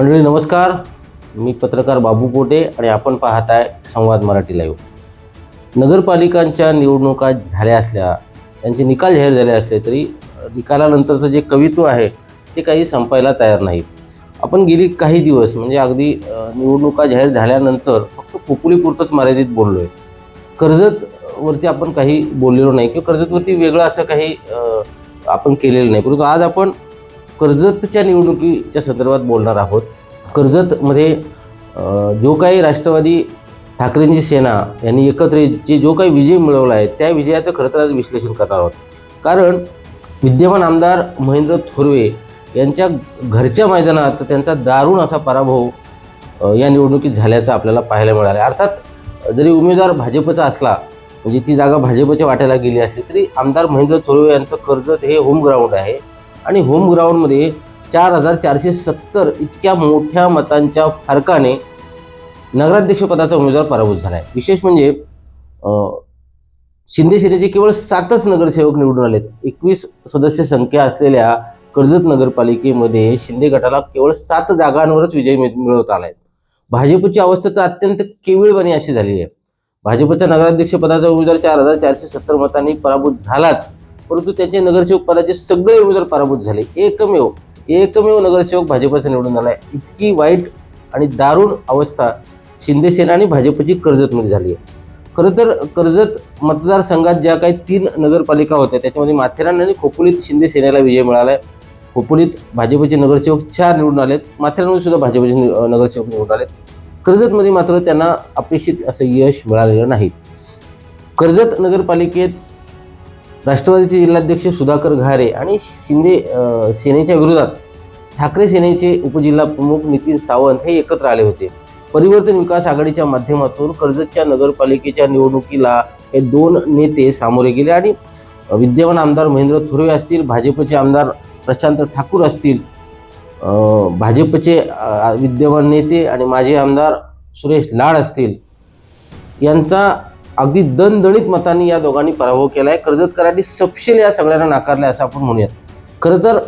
मंडळी नमस्कार. मी पत्रकार बाबू पोटे आणि आपण पाहत आहे संवाद मराठी लाईव्ह नगरपालिकांच्या निवडणुका झाल्या असल्या त्यांचे निकाल जाहीर झाले असले तरी निकालानंतरचं जे कवित्व आहे ते काही संपायला तयार नाही आपण गेली काही दिवस म्हणजे अगदी निवडणुका जाहीर झाल्यानंतर फक्त कोपुलीपुरतंच मर्यादित बोललो आहे कर्जतवरती आपण काही बोललेलो नाही किंवा कर्जतवरती वेगळं असं काही आपण केलेलं नाही. परंतु आज आपण कर्जतच्या निवडणुकीच्या संदर्भात बोलणार आहोत. कर्जतमध्ये जो काही राष्ट्रवादी ठाकरेंची सेना यांनी एकत्र जे जो काही विजय मिळवला आहे त्या विजयाचं खरं तर आज विश्लेषण करणार आहोत. कारण विद्यमान आमदार महेंद्र थोरवे यांच्या घरच्या मैदानात त्यांचा दारुण असा पराभव या निवडणुकीत झाल्याचं आपल्याला पाहायला मिळालं अर्थात जरी उमेदवार भाजपचा असला म्हणजे ती जागा भाजपच्या वाट्याला गेली असली तरी आमदार महेंद्र थोरवे यांचं कर्जत हे होम ग्राउंड आहे. आणि होम ग्राउंडमध्ये चार हजार चारशे सत्तर इतक्या मोठ्या मतांच्या फरकाने नगराध्यक्षपदाचा उमेदवार पराभूत झाला आहे. विशेष म्हणजे शिंदे सेनेचे केवळ सातच नगरसेवक निवडून आलेत. एकवीस सदस्य संख्या असलेल्या कर्जत नगरपालिकेमध्ये शिंदे गटाला केवळ सात जागांवरच विजय मिळवता आला आहे भाजपची अवस्था तर अत्यंत केविळवाणी अशी झाली आहे. भाजपच्या नगराध्यक्षपदाचा उमेदवार चार हजार चारशे सत्तर मतांनी पराभूत झालाच. परंतु त्यांचे नगरसेवक पदाचे सगळे उमेदवार पराभूत झाले. एकमेव एकमेव नगरसेवक भाजपचा निवडून आला आहे इतकी वाईट आणि दारुण अवस्था शिंदेसेना आणि भाजपची कर्जतमध्ये झाली आहे. खरं तर कर्जत मतदारसंघात ज्या काही तीन नगरपालिका होत्या त्याच्यामध्ये माथेरान आणि खोपोलीत शिंदे सेनेला विजय मिळाला आहे खोपोलीत भाजपचे नगरसेवक चार निवडून आलेत. माथेरानमध्ये सुद्धा भाजपचे नि- नगरसेवक निवडून आलेत. कर्जतमध्ये मात्र त्यांना अपेक्षित असं यश मिळालेलं नाही. कर्जत नगरपालिकेत राष्ट्रवादीचे जिल्हाध्यक्ष सुधाकर घारे आणि शिंदे सेनेच्या विरोधात ठाकरे सेनेचे उपजिल्हा प्रमुख नितीन सावंत हे एकत्र आले होते. परिवर्तन विकास आघाडीच्या माध्यमातून कर्जतच्या नगरपालिकेच्या निवडणुकीला हे दोन नेते सामोरे गेले आणि विद्यमान आमदार महेंद्र थोरवे असतील भाजपचे आमदार प्रशांत ठाकूर असतील भाजपचे विद्यमान नेते आणि माजी आमदार सुरेश लाड असतील यांचा अगदी दणदणीत मतांनी या दोघांनी पराभव केला आहे कर्जतकरांनी सपशेल या सगळ्यांना नाकारले असं आपण म्हणूयात. खरं तर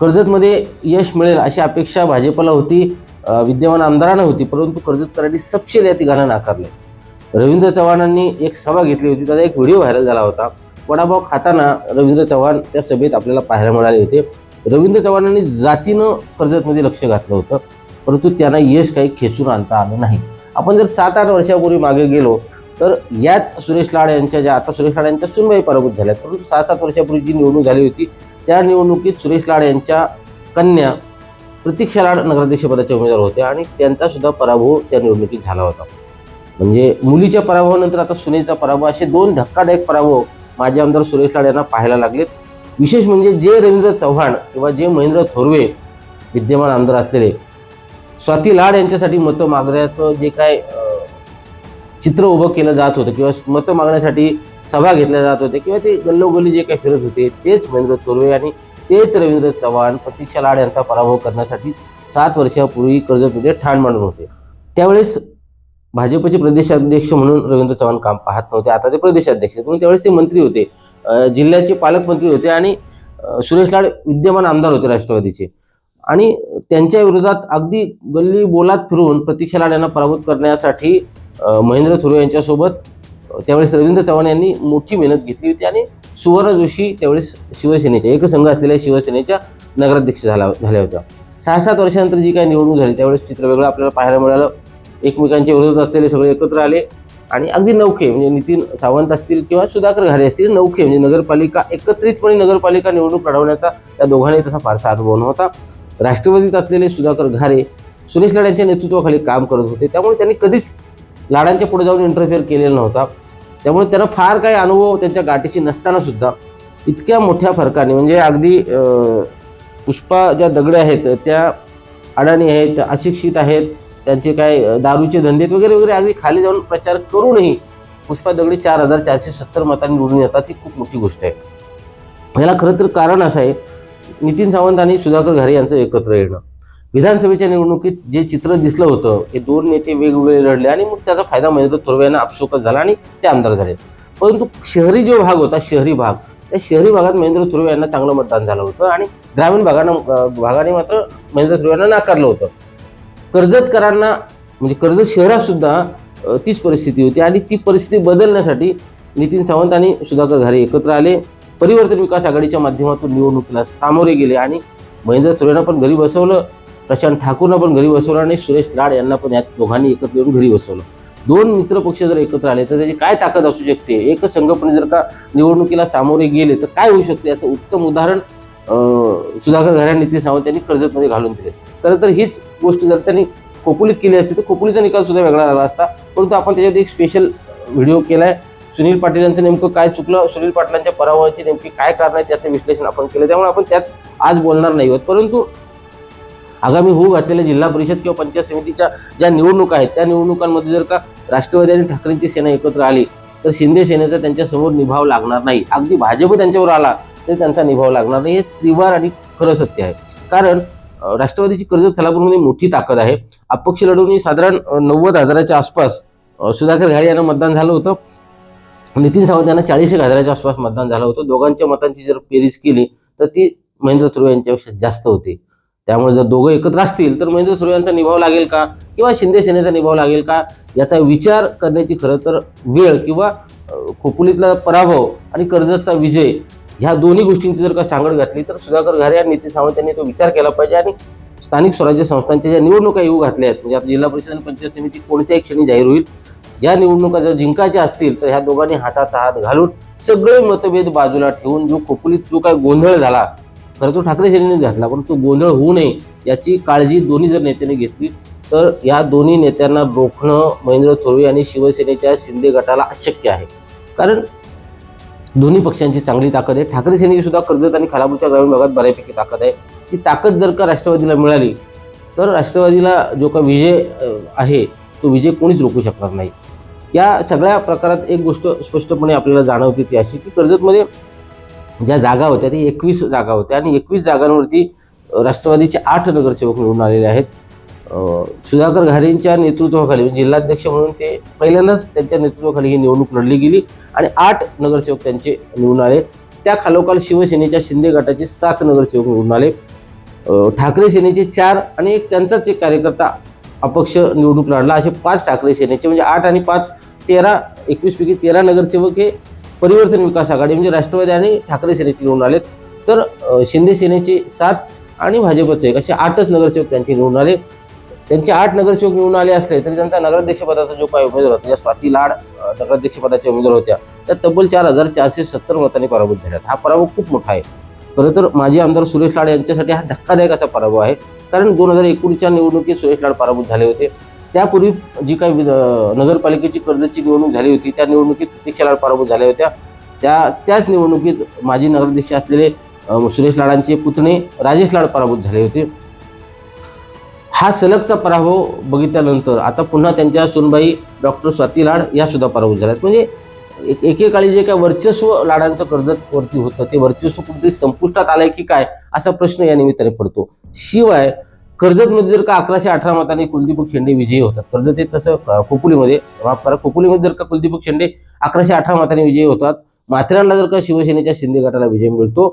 कर्जतमध्ये यश मिळेल अशी अपेक्षा भाजपला होती विद्यमान आमदारांना होती परंतु कर्जतकरांनी सपशेल या तिघांना नाकारले रवींद्र चव्हाणांनी एक सभा घेतली होती त्याचा एक व्हिडिओ व्हायरल झाला होता. वडापाव खाताना रवींद्र चव्हाण त्या सभेत आपल्याला पाहायला मिळाले होते. रवींद्र चव्हाणांनी जातीनं कर्जतमध्ये लक्ष घातलं होतं परंतु त्यांना यश काही खेचून आणता आलं नाही. आपण जर सात आठ वर्षापूर्वी मागे गेलो तर याच सुरेश लाड यांच्या ज्या आता सुरेश लाड यांच्या सुनवाई पराभूत झाल्या परंतु सहा सात वर्षापूर्वी जी निवडणूक झाली होती त्या निवडणुकीत सुरेश लाड यांच्या कन्या प्रतीक्षा लाड नगराध्यक्षपदाच्या उमेदवार होते आणि त्यांचा सुद्धा पराभव त्या निवडणुकीत झाला होता. म्हणजे मुलीच्या पराभवानंतर आता सुनेचा पराभव असे दोन धक्कादायक पराभव माजी आमदार सुरेश लाड यांना पाहायला लागलेत. विशेष म्हणजे जे रवींद्र चव्हाण किंवा जे महेंद्र थोरवे विद्यमान आमदार असलेले स्वाती लाड यांच्यासाठी मतं मागण्याचं जे काय चित्र उभं केलं जात होतं किंवा मतं मागण्यासाठी सभा घेतल्या जात होत्या किंवा ते गल्लोगल्ली जे काही फिरत होते तेच महेंद्र तोरवे आणि तेच रवींद्र चव्हाण प्रतीक्षा लाड यांचा पराभव करण्यासाठी सात वर्षापूर्वी कर्जतमध्ये ठाण मांडून होते. त्यावेळेस भाजपचे प्रदेशाध्यक्ष म्हणून रवींद्र चव्हाण काम पाहत नव्हते आता ते प्रदेशाध्यक्ष म्हणून त्यावेळेस ते मंत्री होते. जिल्ह्याचे पालकमंत्री होते आणि सुरेश लाड विद्यमान आमदार होते राष्ट्रवादीचे. आणि त्यांच्या विरोधात अगदी गल्ली बोलात फिरून प्रतीक्षा लाड यांना पराभूत करण्यासाठी महेंद्र थोरवे यांच्यासोबत त्यावेळेस रवींद्र चव्हाण यांनी मोठी मेहनत घेतली होती आणि सुवर्ण जोशी त्यावेळेस शिवसेनेच्या एकसंघ असलेल्या शिवसेनेच्या नगराध्यक्ष झाला झाल्या होत्या. सहा सात वर्षानंतर जी काही निवडणूक झाली त्यावेळेस चित्र वेगळं आपल्याला पाहायला मिळालं. एकमेकांच्या विरोधात असलेले सगळे एकत्र आले आणि अगदी नौखे म्हणजे नितीन सावंत असतील किंवा सुधाकर घारे असतील नौखे म्हणजे नगरपालिका एकत्रितपणे नगरपालिका निवडणूक लढवण्याचा त्या दोघांनी तसा फारसा अनुभव नव्हता. राष्ट्रवादीत असलेले सुधाकर घारे सुरेश लाड यांच्या नेतृत्वाखाली काम करत होते त्यामुळे त्यांनी कधीच लाडांच्या पुढे जाऊन इंटरफेअर केलेला नव्हता. त्यामुळे त्यांना फार काही अनुभव त्यांच्या गाठीशी नसताना सुद्धा इतक्या मोठ्या फरकाने म्हणजे अगदी पुष्पा ज्या दगडे आहेत त्या अडाणी आहेत अशिक्षित आहेत त्यांचे काय दारूचे धंदे वगैरे वगैरे अगदी खाली जाऊन प्रचार करूनही पुष्पा दगडे चार हजार चारशे सत्तर मतांनी निवडून येतात ही खूप मोठी गोष्ट आहे. याला खरं तर कारण असं आहे नितीन सावंत आणि सुधाकर घारे यांचं एकत्र येणं. विधानसभेच्या निवडणुकीत जे चित्र दिसलं होतं हे दोन नेते वेगवेगळे लढले आणि मग त्याचा फायदा म्हणजे महेंद्र थोरवे यांना आपसोकच झाला आणि ते आमदार झाले. परंतु शहरी जो भाग होता शहरी भाग त्या शहरी भागात महेंद्र सुर्वे यांना चांगलं मतदान झालं होतं आणि ग्रामीण भागानं भागाने मात्र महेंद्र सुर्वे यांना नाकारलं होतं. कर्जतकरांना म्हणजे कर्जत शहरातसुद्धा तीच परिस्थिती होती आणि ती परिस्थिती बदलण्यासाठी नितीन सावंत आणि सुधाकर घारे एकत्र आले. परिवर्तन विकास आघाडीच्या माध्यमातून निवडणुकीला सामोरे गेले आणि महेंद्र सुर्वेंना पण घरी बसवलं. प्रशांत ठाकूरनं पण घरी बसवलं आणि सुरेश लाड यांना पण यात दोघांनी एकत्र येऊन घरी बसवलं. दोन मित्रपक्ष जर एकत्र आले तर त्याची काय ताकद असू शकते? एक संघपणे जर का निवडणुकीला सामोरे गेले तर काय होऊ शकते? याचं उत्तम उदाहरण सुधाकर घरे नितीन सावंत यांनी कर्जतमध्ये घालून दिले खरं तर हीच गोष्ट जर त्यांनी खोपोलीत केली असती तर खोपोलीचा निकाल सुद्धा वेगळा झाला असता. परंतु आपण त्याच्यात एक स्पेशल व्हिडिओ केला आहे सुनील पाटील यांचं नेमकं काय चुकलं? सुनील पाटलांच्या पराभवाची नेमकी काय कारण आहे त्याचं विश्लेषण आपण केलं. त्यामुळे आपण त्यात आज बोलणार नाही आहोत. परंतु आगामी होऊ घातलेल्या जिल्हा परिषद किंवा पंचायत समितीच्या ज्या निवडणुका आहेत त्या निवडणुकांमध्ये जर का राष्ट्रवादी आणि ठाकरेंची सेना एकत्र आली तर शिंदे सेनेचा त्यांच्यासमोर निभाव लागणार नाही. अगदी भाजप त्यांच्यावर आला तरी त्यांचा निभाव लागणार नाही. हे त्रिवार आणि खरं सत्य आहे. कारण राष्ट्रवादीची कर्जत थलापूरमध्ये मोठी ताकद आहे. अपक्ष लढवून साधारण नव्वद हजाराच्या आसपास सुधाकर घारे यांना मतदान झालं होतं. नितीन सावंत यांना चाळीस एक हजाराच्या आसपास मतदान झालं होतं. दोघांच्या मतांची जर बेरीज केली तर ती महेंद्र सुर्वे यांच्यापेक्षा जास्त होती. त्यामुळे जर दोघं एकत्र असतील तर महेंद्र सुर्वे यांचा निभाव लागेल का? किंवा शिंदे सेनेचा निभाव लागेल का? याचा विचार करण्याची खरं तर वेळ किंवा खोपुलीतला खोपोलीतला पराभव आणि कर्जतचा विजय ह्या दोन्ही गोष्टींची जर का सांगड घातली तर सुधाकर घारे आणि नितीन सावंत यांनी तो विचार केला पाहिजे आणि स्थानिक स्वराज्य संस्थांच्या ज्या निवडणुका येऊ घातल्या आहेत म्हणजे आता जिल्हा परिषद आणि पंचायत समिती कोणत्याही क्षणी जाहीर होईल या निवडणुका जर जिंकायच्या असतील तर ह्या दोघांनी हातात हात घालून सगळे मतभेद बाजूला ठेवून जो खोपोलीत जो काय गोंधळ झाला खरं तो ठाकरे सेनेने घातला पण तो गोंधळ होऊ नये याची काळजी दोन्ही जर नेत्यांनी घेतली तर या दोन्ही नेत्यांना रोखणं महेंद्र थोरवे आणि शिवसेनेच्या शिंदे गटाला अशक्य आहे. कारण दोन्ही पक्षांची चांगली ताकद आहे. ठाकरे सेनेची सुद्धा कर्जत आणि खालापूरच्या ग्रामीण भागात बऱ्यापैकी ताकद आहे. ती ताकद जर का राष्ट्रवादीला मिळाली तर राष्ट्रवादीला जो का विजय आहे तो विजय कोणीच रोखू शकणार नाही. या सगळ्या प्रकारात एक गोष्ट स्पष्टपणे आपल्याला जाणवते ती अशी की कर्जतमध्ये ज्या जागा होत्या ती एकवीस जागा होत्या आणि एकवीस जागांवरती राष्ट्रवादीचे आठ नगरसेवक निवडून आलेले आहेत. सुधाकर घारेंच्या नेतृत्वाखाली म्हणजे जिल्हाध्यक्ष म्हणून ते पहिल्यांदाच त्यांच्या नेतृत्वाखाली ही निवडणूक लढली गेली आणि आठ नगरसेवक त्यांचे निवडून आले. त्या खालोखाल शिवसेनेच्या शिंदे गटाचे सात नगरसेवक निवडून आले. ठाकरे सेनेचे चार आणि एक त्यांचाच एक कार्यकर्ता अपक्ष निवडणूक लढला. असे पाच ठाकरे सेनेचे म्हणजे आठ आणि पाच तेरा एकवीसपैकी तेरा नगरसेवक हे परिवर्तन विकास आघाडी म्हणजे राष्ट्रवादी आणि ठाकरे सेनेचे निवडून आलेत. तर शिंदे सेनेचे सात आणि भाजपचे एक असे आठच नगरसेवक त्यांचे निवडून आले. त्यांचे आठ नगरसेवक निवडून आले असले तरी त्यांचा नगराध्यक्षपदाचा जो काही उमेदवार होता ज्या स्वाती लाड नगराध्यक्षपदाच्या उमेदवार होत्या त्या तब्बल चार हजार चारशे सत्तर मतांनी पराभूत झाल्यात हा पराभव खूप मोठा आहे. खरं तर माजी आमदार सुरेश लाड यांच्यासाठी हा धक्कादायक असा पराभव आहे. कारण दोन हजार एकोणीसच्या निवडणुकीत सुरेश लाड पराभूत झाले होते. त्यापूर्वी जी काही नगरपालिकेची कर्जची निवडणूक झाली होती त्या निवडणुकीत प्रतीक्षा लाड पराभूत झाल्या होत्या. त्या त्याच निवडणुकीत माजी नगराध्यक्ष असलेले सुरेश लाडांचे पुतणे राजेश लाड पराभूत झाले होते. हा सलगचा पराभव बघितल्यानंतर आता पुन्हा त्यांच्या सुनबाई डॉक्टर स्वाती लाड या सुद्धा पराभूत झाल्यात. म्हणजे एक- एकेकाळी जे काय वर्चस्व लाडांचं कर्जत वरती होतं ते वर्चस्व कुठेतरी संपुष्टात आलंय की काय असा प्रश्न या निमित्ताने पडतो. शिवाय कर्जतमध्ये जर का अकराशे अठरा मतांनी कुलदीपक शेंडे विजयी होतात. कर्जत हे तसं अं, खोपोलीमध्ये माफ करा खोपोलीमध्ये जर का कुलदीपक शेंडे अकराशे अठरा मतांनी विजयी होतात माथेरानला जर का शिवसेनेच्या शिंदे गटाला विजय मिळतो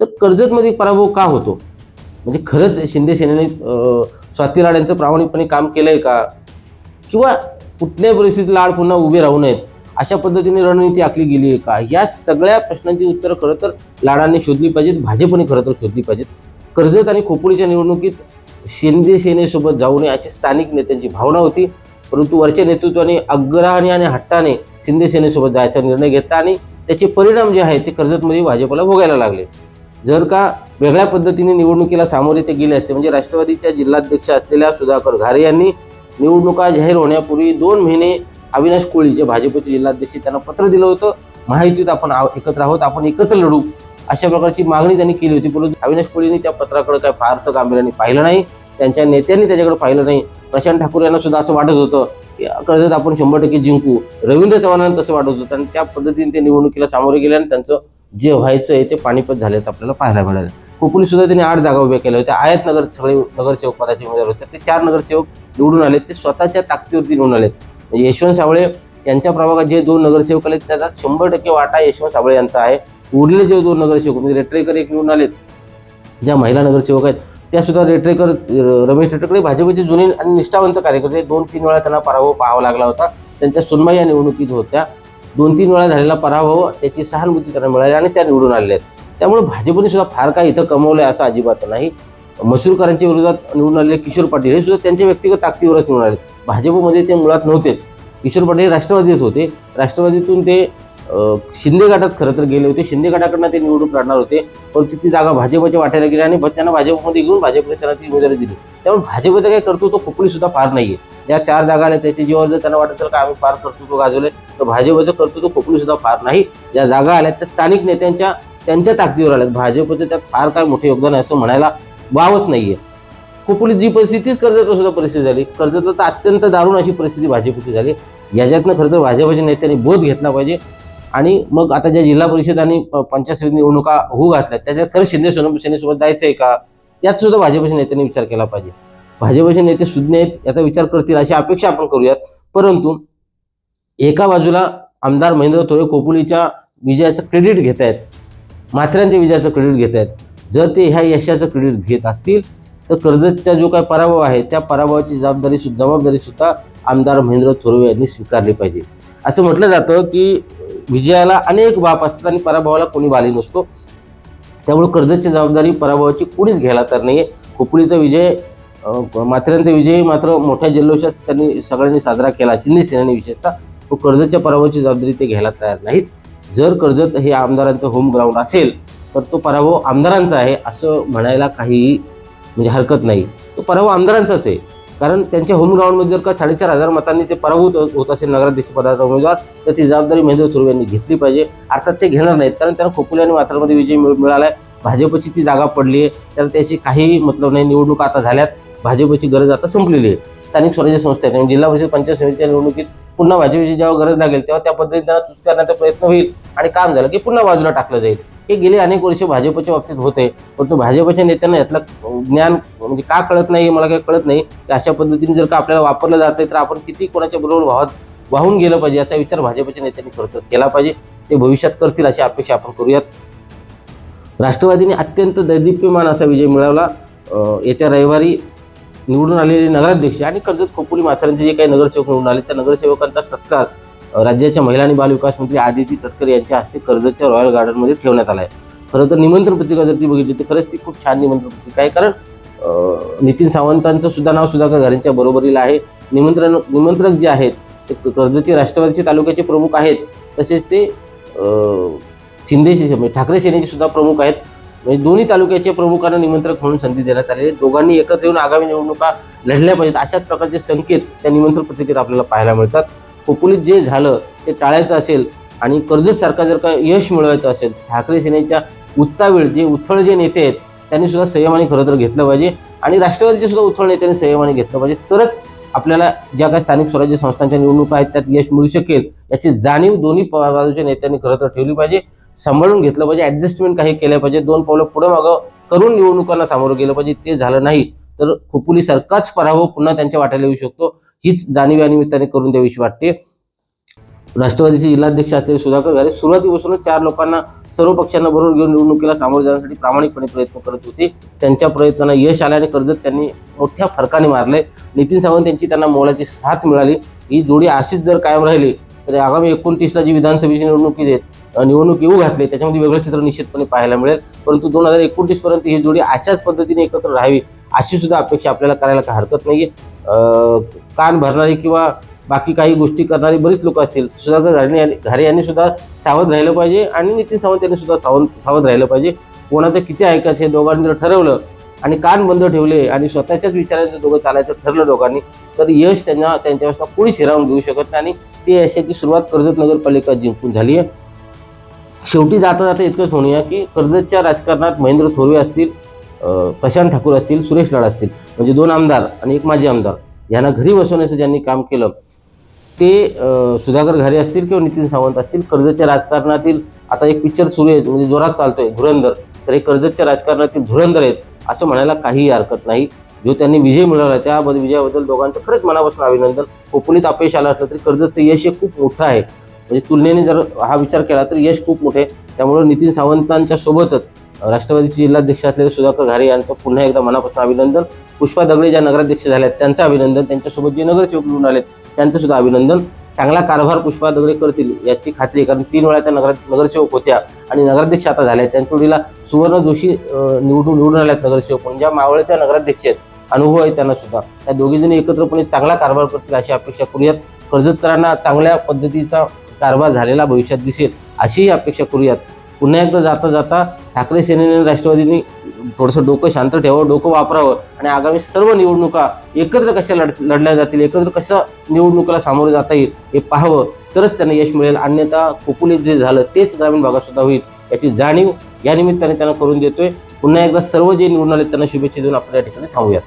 तर कर्जतमध्ये पराभव का होतो? म्हणजे खरंच शिंदे सेनेने स्वाती लाड यांचं प्रामाणिकपणे काम केलंय का? किंवा कुठल्याही परिस्थितीत लाड पुन्हा उभे राहू नयेत? अशा पद्धतीने रणनीती आखली गेली आहे का? या सगळ्या प्रश्नांची उत्तरं खरं तर लाडांनी शोधली पाहिजेत भाजपने खरं तर शोधली पाहिजेत. कर्जत आणि खोपोलीच्या निवडणुकीत शिंदे सेनेसोबत जाऊ नये अशी स्थानिक नेत्यांची भावना होती. परंतु वरच्या नेतृत्वाने अग्रहाने आणि हट्टाने शिंदे सेनेसोबत जायचा निर्णय घेतला आणि त्याचे परिणाम जे आहेत ते कर्जतमध्ये भाजपला भोगायला लागले. जर का वेगळ्या पद्धतीने निवडणुकीला सामोरे ते गेले असते म्हणजे राष्ट्रवादीच्या जिल्हाध्यक्ष असलेल्या सुधाकर घारे यांनी निवडणुका जाहीर होण्यापूर्वी दोन महिने अविनाश कोळी जे भाजपचे जिल्हाध्यक्ष त्यांना पत्र दिलं होतं. महायुतीत आपण आहो- एकत्र आहोत आपण एकत्र लढू. अशा प्रकारची मागणी त्यांनी केली होती. परंतु अविनाश कोळींनी त्या पत्राकडे काय फारसं गांभीर्याने पाहिलं नाही. त्यांच्या नेत्यांनी त्याच्याकडे पाहिलं नाही. प्रशांत ठाकूर यांना सुद्धा असं वाटत होतं की कर्जत आपण शंभर टक्के जिंकू. रवींद्र चव्हाणांना तसं वाटत होतं. आणि त्या पद्धतीने ते निवडणुकीला सामोरे गेले आणि त्यांचं जे व्हायचं आहे ते पाणीपत झाल्याचं आपल्याला पाहायला मिळालं. कोकणी सुद्धा त्यांनी आठ जागा उभ्या केल्या होत्या. आयत नगर सगळे नगरसेवक पदाचे उमेदवार होते. ते चार नगरसेवक निवडून आले ते स्वतःच्या ताकदीवरती निवडून आलेत. म्हणजे यशवंत सावळे यांच्या प्रभागात जे दोन नगरसेवक आले त्याचा शंभर टक्के वाटा यशवंत सावळे यांचा आहे. उरलेले जे दोन नगरसेवक म्हणजे रेटरेकर एक निवडून आलेत ज्या महिला नगरसेवक आहेत त्या सुद्धा रेटरेकर रमेश रेटरेकर भाजपचे जुने आणि निष्ठावंत कार्यकर्ते. दोन तीन वेळा त्यांना पराभव पाहावा लागला होता. त्यांच्या सुनबाई या निवडणुकीत होत्या. दोन तीन वेळा झालेला पराभव त्याची सहानुभूती त्यांना मिळाली आणि त्या निवडून आलेल्या आहेत. त्यामुळे भाजपने सुद्धा फार काही इथं कमवलं आहे असं अजिबात नाही. मसूरकरांच्या विरोधात निवडून आलेले किशोर पाटील हे सुद्धा त्यांच्या व्यक्तिगत ताकदीवरच निवडून आले भाजपमध्ये ते मुळात नव्हतेच. किशोर पाटील राष्ट्रवादीच होते. राष्ट्रवादीतून ते शिंदे गटात खरं तर गेले होते. शिंदे गटाकडनं ते निवडून लढणार होते. परंतु ती जागा भाजपच्या वाटायला गेली आणि त्यांना भाजपमध्ये घेऊन भाजपने त्यांना ती उमेदवारी दिली. त्यामुळे भाजपचं काही कर्तृत्व खोपडी सुद्धा फार नाहीये. ज्या चार जागा आल्या त्याच्या जीवावर जर त्यांना वाटत का आम्ही फार कर्तृत्व गाजवले तर भाजपचं कर्तृत्व खोपडी सुद्धा फार नाही. ज्या जागा आल्या त्या स्थानिक नेत्यांच्या त्यांच्या ताकदीवर आल्यात. भाजपचं त्यात फार काय मोठे योगदान आहे असं म्हणायला वावच नाहीये. खोपोलीत जी परिस्थितीच कर्जत सुद्धा परिस्थिती झाली. कर्जत तर अत्यंत दारुण अशी परिस्थिती भाजपची झाली. याच्यातनं खरं तर भाजपच्या नेत्यांनी बोध घेतला पाहिजे. आणि मग आता ज्या जिल्हा परिषद आणि पंचायत समिती निवडणुका होऊ घातल्या त्याच्यात खरं शिंदे सोनम सेनेसोबत जायचं आहे का? यात सुद्धा भाजपच्या नेत्यांनी विचार केला पाहिजे. भाजपचे नेते सुज्ञ आहेत याचा विचार करतील अशी अपेक्षा आपण करूयात. परंतु एका बाजूला आमदार महेंद्र थोरे कोपुलीच्या विजयाचं क्रेडिट घेत आहेत माथऱ्यांच्या विजयाचं क्रेडिट घेत आहेत. जर ते ह्या यशाचं क्रेडिट घेत असतील तर कर्जतचा जो काही पराभव आहे त्या पराभवाची जबाबदारी सु- जबाबदारी सुद्धा आमदार महेंद्र थोरवे यांनी स्वीकारली पाहिजे. असं म्हटलं जातं की विजयाला अनेक बाप असतात आणि पराभवाला कोणी बाली नसतो. त्यामुळे कर्जतची जबाबदारी पराभवाची कुणीच घ्यायला तर नाही आहे खोपडीचा विजय अं, विजय मात्र मोठ्या जल्लोषात त्यांनी सगळ्यांनी साजरा केला शिंदे सेनेने विशेषतः. तो कर्जतच्या पराभवाची जबाबदारी ते घ्यायला तयार नाहीत. जर कर्जत हे आमदारांचं होम ग्राउंड असेल तर तो पराभव आमदारांचा आहे असं म्हणायला काही म्हणजे हरकत नाही. तो पराभव आमदारांचाच आहे. कारण त्यांच्या होम ग्राउंडमध्ये जर का साडेचार हजार मतांनी ते पराभूत होत- होत असेल नगराध्यक्ष पदाचा उमेदवार तर ती जबाबदारी महेंद्र सुर्वे यांनी घेतली पाहिजे. अर्थात ते घेणार नाहीत. कारण त्यांना खोपोली आणि मात्रामध्ये विजय मिळ- आहे भाजपची ती जागा पडली आहे. त्याला त्याशी काही मतलब नाही. निवडणूक आता झाल्यात. भाजपची गरज आता संपलेली आहे. स्थानिक स्वराज्य संस्था आहे जिल्हा परिषद पंचायत समितीच्या निवडणुकीत पुन्हा भाजपची जेव्हा गरज लागेल तेव्हा त्या पद्धतीने त्यांना चूज करण्याचा प्रयत्न होईल आणि काम झालं की पुन्हा बाजूला टाकलं जाईल. हे गेले अनेक वर्ष भाजपच्या बाबतीत होते. परंतु भाजपच्या नेत्यांना यातलं ज्ञान म्हणजे का कळत नाही हे मला काही कळत नाही. अशा पद्धतीने जर का आपल्याला वापरलं जात आहे तर आपण किती कोणाच्या बरोबर वाहत वाहून गेलं पाहिजे याचा विचार भाजपच्या नेत्यांनी करतो केला पाहिजे. ते भविष्यात करतील अशी अपेक्षा आपण करूयात. राष्ट्रवादीने अत्यंत दैदिप्यमान असा विजय मिळवला. येत्या रविवारी निवडून आलेले नगराध्यक्ष आणि कर्जत खोपोली माथारांचे जे काही नगरसेवक निवडून आले त्या नगरसेवकांचा सत्कार राज्याच्या महिला आणि बालविकास मंत्री आदिती तटकर यांच्या हस्ते कर्जतच्या रॉयल गार्डनमध्ये ठेवण्यात आला आहे खरं तर निमंत्रण पत्रिका जर ती बघितली तर खरंच ती खूप छान निमंत्रण पत्रिका आहे. कारण नितीन सावंतांचं सुद्धा नाव सुधाकर घरांच्या बरोबरीला आहे. निमंत्रण निमंत्रक जे आहेत ते कर्जतचे राष्ट्रवादीचे तालुक्याचे प्रमुख आहेत. तसेच ते शिंदे म्हणजे ठाकरे सेनेचे सुद्धा प्रमुख आहेत. म्हणजे दोन्ही तालुक्याच्या प्रमुखांना निमंत्रक म्हणून संधी देण्यात आली आहे. दोघांनी एकत्र येऊन आगामी निवडणुका लढल्या पाहिजेत. अशाच प्रकारचे संकेत त्या निमंत्रण पत्रिकेत आपल्याला पाहायला मिळतात. खोपोलीत जे झालं ते टाळायचं असेल आणि कर्जसारखा जर का यश मिळवायचं असेल ठाकरे सेनेच्या उत्तावेळ जे उथळ जे नेते आहेत त्यांनी सुद्धा संयमाने खरं तर घेतलं पाहिजे आणि राष्ट्रवादीचे सुद्धा उथळ नेत्यांनी संयमाने घेतलं पाहिजे. तरच आपल्याला ज्या काही स्थानिक स्वराज्य संस्थांच्या निवडणुका आहेत त्यात यश मिळू शकेल याची जाणीव दोन्ही प- बाजूच्या नेत्यांनी खरं तर ठेवली पाहिजे सांभाळून घेतलं पाहिजे ऍडजस्टमेंट काही केलं पाहिजे. दोन पावलं पुढे मागं करून निवडणुकांना सामोरं गेलं पाहिजे ते झालं नाही. तर खोपोली सारखाच पराभव पुन्हा त्यांच्या वाट्याला येऊ शकतो. हीच जाणीव या निमित्ताने करून द्यावीशी वाटते. राष्ट्रवादीचे जिल्हाध्यक्ष असलेले सुधाकर घारे सुरुवातीपासूनच चार लोकांना सर्व पक्षांना बरोबर घेऊन निवडणुकीला सामोरे जाण्यासाठी प्रामाणिकपणे प्रयत्न करत होते. त्यांच्या प्रयत्नांना यश आल्याने कर्जत त्यांनी मोठ्या फरकाने मारले. नितीन सावंत यांची त्यांना मोलाची साथ मिळाली. ही जोडी अशीच जर कायम राहिली तर आगामी एकोणतीसला जी विधानसभेची निवडणूक देत निवडणूक येऊ घातली त्याच्यामध्ये वेगळं चित्र निश्चितपणे पाहायला मिळेल. परंतु दोन हजार एकोणतीसपर्यंत ही जोडी अशाच पद्धतीने एकत्र राहावी अशी सुद्धा अपेक्षा आपल्याला करायला काही हरकत नाही कान भरणारी किंवा बाकी काही गोष्टी करणारी बरीच लोक असतील सुधाकर घारे यांनी घारे यांनी सुद्धा सावध राहिलं पाहिजे आणि नितीन सावंत यांनी सुद्धा सावध सावध राहिलं पाहिजे. कोणाचं किती ऐकायचं हे दोघांनी जर ठरवलं आणि कान बंद ठेवले आणि स्वतःच्याच विचारांचं दोघं चालायचं ठरलं दोघांनी तर यश त्यांना त्यांच्यापासून कोणीच हिरावून घेऊ शकत नाही आणि ते यशाची सुरुवात कर्जत नगरपालिका जिंकून झाली आहे. शेवटी जाता जाता इतकंच म्हणूया की कर्जतच्या राजकारणात महेंद्र थोरवे असतील प्रशांत ठाकूर असतील सुरेश लाड असतील म्हणजे दोन आमदार आणि एक माजी आमदार यांना घरी बसवण्याचं ज्यांनी काम केलं ते सुधाकर घरे असतील किंवा नितीन सावंत असतील कर्जतच्या राजकारणातील आता एक पिक्चर सुरू आहे म्हणजे जोरात चालतोय धुरंधर तर हे कर्जतच्या राजकारणातील धुरंधर आहेत असं म्हणायला काहीही हरकत नाही. जो त्यांनी विजय मिळवला त्या विजयाबद्दल दोघांचं खरंच मनापासून अभिनंदन. कोकणीत अपयश आलं असलं तरी कर्जतचं यश हे खूप मोठं आहे. म्हणजे तुलनेने जर हा विचार केला तर यश खूप मोठे आहे. त्यामुळे नितीन सावंतांच्या सोबतच राष्ट्रवादीचे जिल्हाध्यक्ष असलेले सुधाकर घारे यांचं पुन्हा एकदा मनापासून अभिनंदन. पुष्पा दगडे ज्या नगराध्यक्ष झाल्या आहेत त्यांचं अभिनंदन. त्यांच्यासोबत जे नगरसेवक निवडून आलेत त्यांचं सुद्धा अभिनंदन. चांगला कारभार पुष्पा दगडे करतील याची खात्री आहे कारण तीन वेळा त्या नगर नगरसेवक होत्या आणि नगराध्यक्ष आता झाल्या आहेत त्यांच्या जोडीला सुवर्ण जोशी निवडून निवडून निवडून आल्यात नगरसेवक म्हणून. ज्या मावळत्या नगराध्यक्ष आहेत. अनुभव आहे त्यांना सुद्धा. त्या दोघीजणी एकत्रपणे चांगला कारभार करतील अशी अपेक्षा करूयात. कर्जतकरांना चांगल्या पद्धतीचा कारभार झालेला भविष्यात दिसेल अशीही अपेक्षा करूयात. पुन्हा एकदा जाता जाता ठाकरे सेनेने राष्ट्रवादीने थोडंसं डोकं शांत ठेवावं डोकं वापरावं आणि आगामी सर्व निवडणुका एकत्र कशा लढ लढल्या जातील एकत्र कसं निवडणुकीला सामोरं जाता येईल हे पाहावं तरच त्यांना यश मिळेल. अन्यथा कुकुलीत जे झालं तेच ग्रामीण भागात सुद्धा होईल याची जाणीव या निमित्ताने त्यांना करून देतोय. पुन्हा एकदा सर्व जे निवडून आले त्यांना शुभेच्छा देऊन आपण या ठिकाणी थांबूयात.